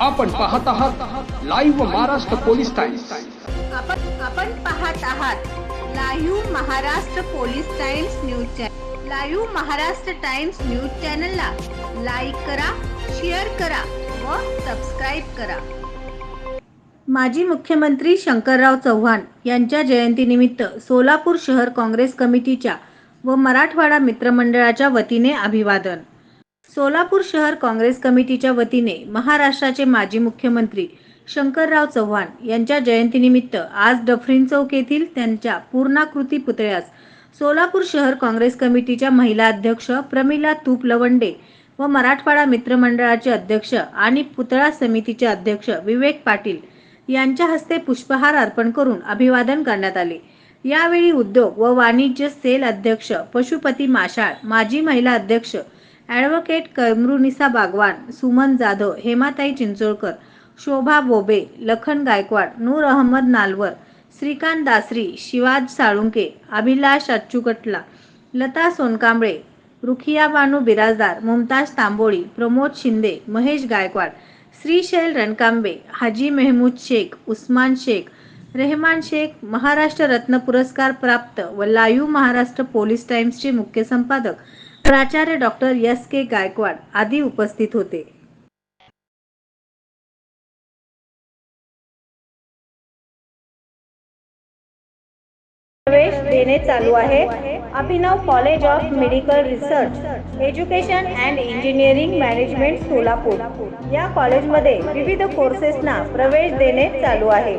आपण पाहत आहात लाईव्ह महाराष्ट्र पोलीस टाइम्स आपण आपण पाहत आहात live Maharashtra police times news channel live Maharashtra times news चॅनलला लाईक करा शेअर करा व सबस्क्राईब करा. माजी मुख्यमंत्री शंकरराव चव्हाण यांच्या जयंतीनिमित्त सोलापूर शहर काँग्रेस कमिटीच्या व मराठवाडा मित्रमंडळाच्या वतीने अभिवादन. सोलापूर शहर काँग्रेस कमिटीच्या वतीने महाराष्ट्राचे माजी मुख्यमंत्री शंकरराव चव्हाण यांच्या जयंतीनिमित्त आज डफरीन चौक येथील त्यांच्या पूर्णाकृती पुतळ्यास सोलापूर शहर काँग्रेस कमिटीच्या महिला अध्यक्ष प्रमिला तूप लवंडे व मराठवाडा मित्रमंडळाचे अध्यक्ष आणि पुतळा समितीचे अध्यक्ष विवेक पाटील यांच्या हस्ते पुष्पहार अर्पण करून अभिवादन करण्यात आले. यावेळी उद्योग व वाणिज्य सेल अध्यक्ष पशुपती माशाळ माजी महिला अध्यक्ष ॲडव्होकेट कर्मरुनिसा बागवान सुमन जाधव हेमाताई चिंचोळकर शोभा बोबे लखन गायकवाड नूर अहमद नालवर श्रीकांत दासरी शिवाज साळुंके अभिलाष अच्चुकटला लता सोनकांबळे रुखिया बानू बिराजदार मुमताज तांबोळी प्रमोद शिंदे महेश गायकवाड श्रीशैल रणकांबे हाजी मेहमूद शेख उस्मान शेख रेहमान शेख महाराष्ट्र रत्न पुरस्कार प्राप्त व लाईव्ह महाराष्ट्र पोलीस टाइम्सचे मुख्य संपादक प्राचार्य डॉक्टर एस के गायकवाड आदी उपस्थित होते. प्रवेश देणे चालू आहे. Abhinav college of medical research education and engineering management Solapur. या कॉलेजमध्ये विविध कोर्सेसना प्रवेश देणे चालू आहे.